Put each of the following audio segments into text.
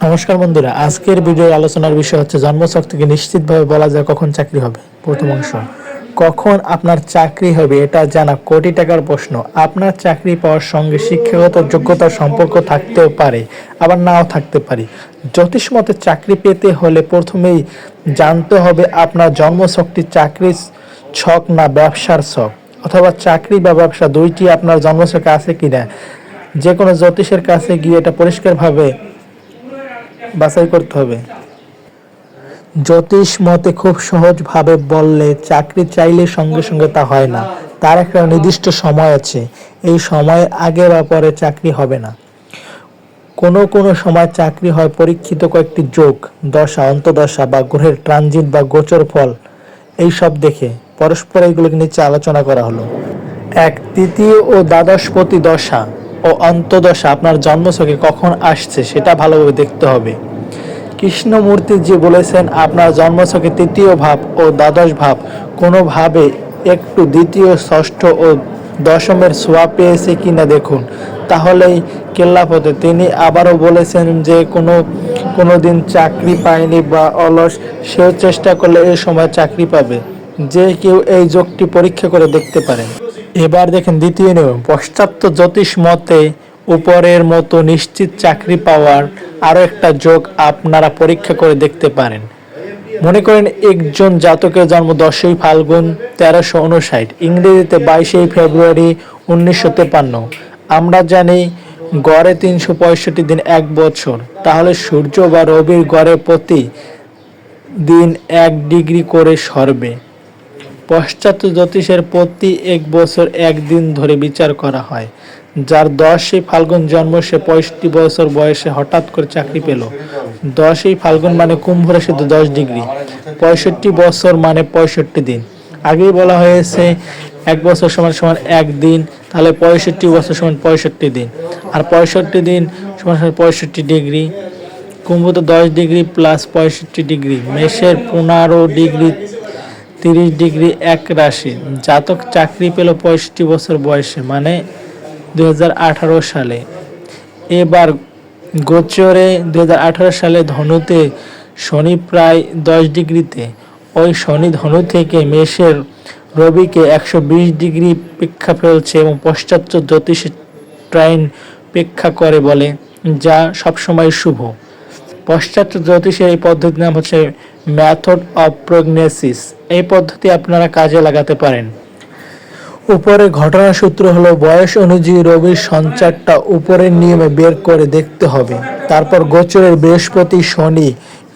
নমস্কার বন্ধুরা, আজকের ভিডিও আলোচনার বিষয় হচ্ছে জন্মছক থেকে নিশ্চিতভাবে বলা যায় কখন চাকরি হবে। প্রথম অংশ, কখন আপনার চাকরি হবে এটা জানা কোটি টাকার প্রশ্ন। আপনার চাকরি পাওয়ার সঙ্গে শিক্ষাগত যোগ্যতার সম্পর্ক থাকতেও পারে, আবার নাও থাকতে পারে। জ্যোতিষ মতে চাকরি পেতে হলে প্রথমেই জানতে হবে আপনার জন্মছকটি চাকরির ছক না ব্যবসার ছক, অথবা চাকরি বা ব্যবসা দুইটি আপনার জন্মছকে আছে কিনা। যে কোনো জ্যোতিষের কাছে গিয়ে এটা পরিষ্কারভাবে বাছাই করতে হবে। জ্যোতিষ মতে খুব সহজভাবে বললে চাকরি চাইলে সঙ্গে সঙ্গে তা হয় না। তার একটা নির্দিষ্ট সময় আছে। এই সময়ের আগে বা পরে চাকরি হবে না। কোনো কোনো সময় চাকরি হয় পরীক্ষিত কয়েকটি যোগ, দশা অন্তদশা বা গ্রহের ট্রানজিট বা গোচর ফল। এই সব দেখে পরস্পর এইগুলোকে নিচে আলোচনা করা হলো। এক, তৃতীয় ও দ্বাদশপতি দশা। ও অন্তদশা আপনার জন্মছকে কখন আসছে সেটা ভালোভাবে দেখতে হবে। কৃষ্ণমূর্তি জি বলেছেন, আপনার জন্মছকে তৃতীয় ভাব ও দ্বাদশ ভাব কোনোভাবে একটু দ্বিতীয়, ষষ্ঠ ও দশমের সোয়া পেয়েছে কিনা দেখুন। তাহলেই কেল্লাপথে তিনি আবারও বলেছেন যে কোনো কোনো দিন চাকরি পায়নি বা অলস, সেও চেষ্টা করলে এই সময় চাকরি পাবে। যে কেউ এই যোগটি পরীক্ষা করে দেখতে পারেন। এবার দেখেন দ্বিতীয় নিয়ম, পশ্চাত্য জ্যোতিষ মতে উপরের মতো নিশ্চিত চাকরি পাওয়ার আরও একটা যোগ আপনারা পরীক্ষা করে দেখতে পারেন। মনে করেন একজন জাতকের জন্ম দশই ফাল্গুন তেরোশো উনষাট ইংরেজিতে বাইশে ফেব্রুয়ারি উনিশশো তেপান্ন। আমরা জানি গড়ে তিনশো পঁয়ষট্টি দিন এক বছর, তাহলে সূর্য বা রবির গড়ে প্রতি দিন এক ডিগ্রি করে সরবে। পশ্চাৎ জ্যোতিষের প্রতি এক বছর একদিন ধরে বিচার করা হয়, যার দশই ফাল্গুন জন্ম সে পঁয়ষট্টি বছর বয়সে হঠাৎ করে চাকরি পেল। দশই ফাল্গুন মানে কুম্ভ রাশিতে দশ ডিগ্রি, পঁয়ষট্টি বছর মানে পঁয়ষট্টি দিন। আগেই বলা হয়েছে এক বছর সমান সমান এক দিন, তাহলে পঁয়ষট্টি বছর সমান পঁয়ষট্টি দিন। আর পঁয়ষট্টি দিন সমান সমান পঁয়ষট্টি ডিগ্রি, কুম্ভ তো দশ ডিগ্রি প্লাস পঁয়ষট্টি ডিগ্রি, মেষের পনেরো ডিগ্রি তিরিশ ডিগ্রি এক রাশি। জাতক চাকরি পেল পঁয়ষট্টি বছর বয়সে মানে দু হাজার আঠারো সালে। এবার গোচরে দু হাজার আঠারো সালে ধনুতে শনি প্রায় দশ ডিগ্রিতে। ওই শনি ধনু থেকে মেষের রবিকে একশো বিশ ডিগ্রি পেক্ষা ফেলছে এবং পশ্চাৎ জ্যোতিষ ট্রাইন পেক্ষা করে বলে, যা সবসময় শুভ। পশ্চাৎ জ্যোতিষের এই পদ্ধতির নাম হচ্ছে ম্যাথড অফ প্রগনেসিস। এই পদ্ধতি আপনারা কাজে লাগাতে পারেন। উপরে ঘটনা সূত্র হলো, বয়স অনুযায়ী রবির সঞ্চারটা উপরের নিয়মে বের করে দেখতে হবে। তারপর গোচরের বৃহস্পতি, শনি,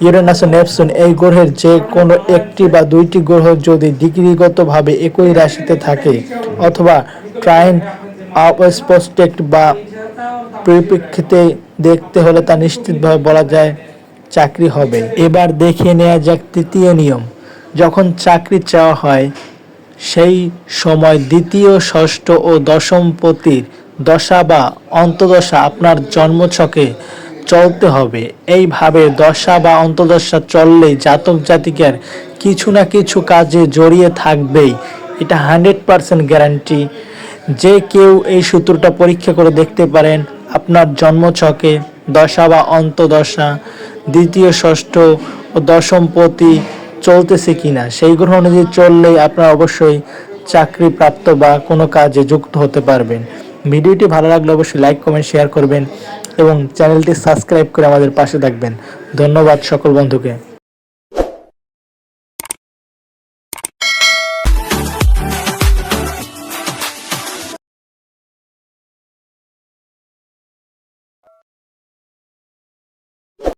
ইউরেনাস নেপসুন এই গ্রহের যে কোনো একটি বা দুইটি গ্রহ যদি ডিগ্রিগতভাবে একই রাশিতে থাকে অথবা ট্রাইন অস্পস্টেক্ট বা পরিপ্রেক্ষিতে দেখতে হলে তা নিশ্চিতভাবে বলা যায় চাকরি হবে। এবার দেখে নেওয়া যাক তৃতীয় নিয়ম। যখন চাকরি চাওয়া হয়, সেই সময় দ্বিতীয়, ষষ্ঠ ও দশম পতির দশা বা অন্তদশা আপনার জন্মছকে চলতে হবে। এইভাবে দশা বা অন্তদশা চললেই জাতক জাতিকার কিছু না কিছু কাজে জড়িয়ে থাকবেই। এটা হান্ড্রেড পারসেন্ট গ্যারান্টি। যে কেউ এই সূত্রটা পরীক্ষা করে দেখতে পারেন, আপনার জন্মছকে দশা বা অন্তদশা, দ্বিতীয়, ষষ্ঠ ও দশম পতি চলতেছে কিনা? সেই গ্রহ অনুযায়ী চললেই আপনারা অবশ্যই চাকরি প্রাপ্ত বা কোনো কাজে যুক্ত হতে পারবেন। ভিডিওটি ভালো লাগলে অবশ্যই লাইক, কমেন্ট, শেয়ার করবেন এবং চ্যানেলটি সাবস্ক্রাইব করে আমাদের পাশে থাকবেন। ধন্যবাদ সকল বন্ধুকে।